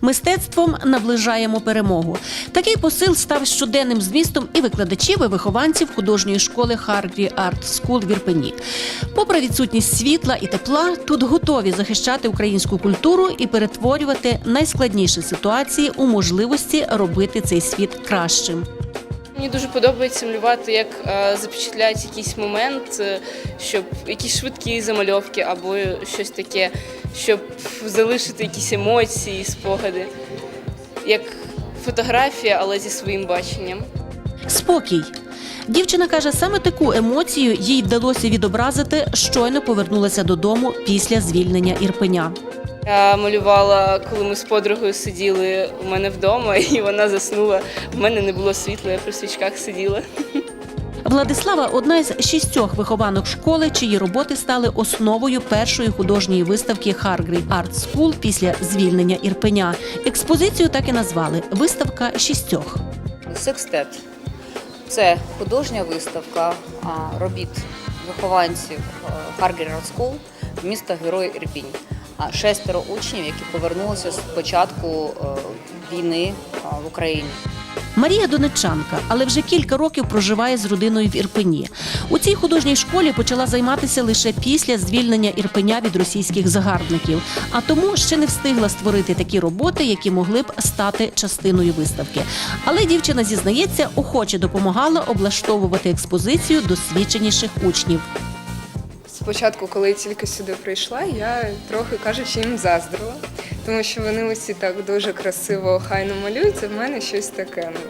Мистецтвом наближаємо перемогу. Такий посил став щоденним змістом і викладачів, і вихованців художньої школи Харві Арт Скул в Ірпені. Попри відсутність світла і тепла, тут готові захищати українську культуру і перетворювати найскладніші ситуації у можливості робити цей світ кращим. Мені дуже подобається малювати, як е, запечатляють якийсь момент, е, щоб якісь швидкі замальовки або щось таке, щоб залишити якісь емоції, спогади, як фотографія, але зі своїм баченням. Спокій. Дівчина каже, саме таку емоцію їй вдалося відобразити, щойно повернулася додому після звільнення Ірпеня. Я малювала, коли ми з подругою сиділи у мене вдома, і вона заснула. В мене не було світла, я при свічках сиділа. Владислава одна із шістьох вихованок школи, чиї роботи стали основою першої художньої виставки Харгрі Арт Скул після звільнення Ірпеня. Експозицію так і назвали виставка шістьох. Секстет це художня виставка робіт вихованців Харгер School міста Герой Ірпінь. Шестеро учнів, які повернулися з початку е, війни в Україні. Марія Донечанка, але вже кілька років проживає з родиною в Ірпені. У цій художній школі почала займатися лише після звільнення Ірпеня від російських загарбників, а тому ще не встигла створити такі роботи, які могли б стати частиною виставки. Але дівчина зізнається, охоче допомагала облаштовувати експозицію досвідченіших учнів. Спочатку, коли я тільки сюди прийшла, я трохи кажучи їм заздрила, тому що вони усі так дуже красиво хайно малюють, а в мене щось таке. ну.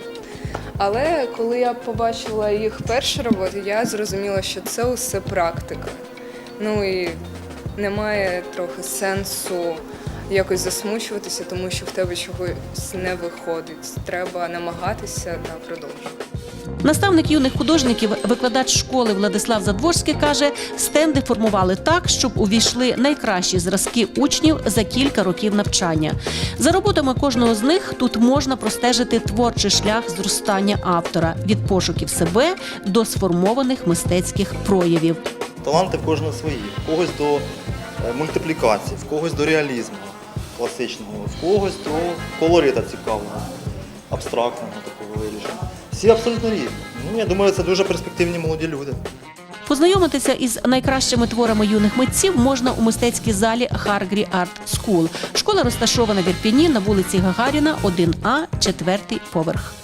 Але коли я побачила їх перші роботи, я зрозуміла, що це усе практика. Ну і немає трохи сенсу якось засмучуватися, тому що в тебе чогось не виходить. Треба намагатися та продовжувати. Наставник юних художників, викладач школи Владислав Задворський каже, стенди формували так, щоб увійшли найкращі зразки учнів за кілька років навчання. За роботами кожного з них тут можна простежити творчий шлях зростання автора від пошуків себе до сформованих мистецьких проявів. Таланти кожного свої. В когось до е, мультиплікації, в когось до реалізму класичного, в когось до колорита цікавого, абстрактного такого вирішення. Всі абсолютно різні. Ну, я думаю, це дуже перспективні молоді люди. Познайомитися із найкращими творами юних митців можна у мистецькій залі Харгрі Арт Скул. Школа розташована в Ірпіні на вулиці Гагаріна, 1А, четвертий поверх.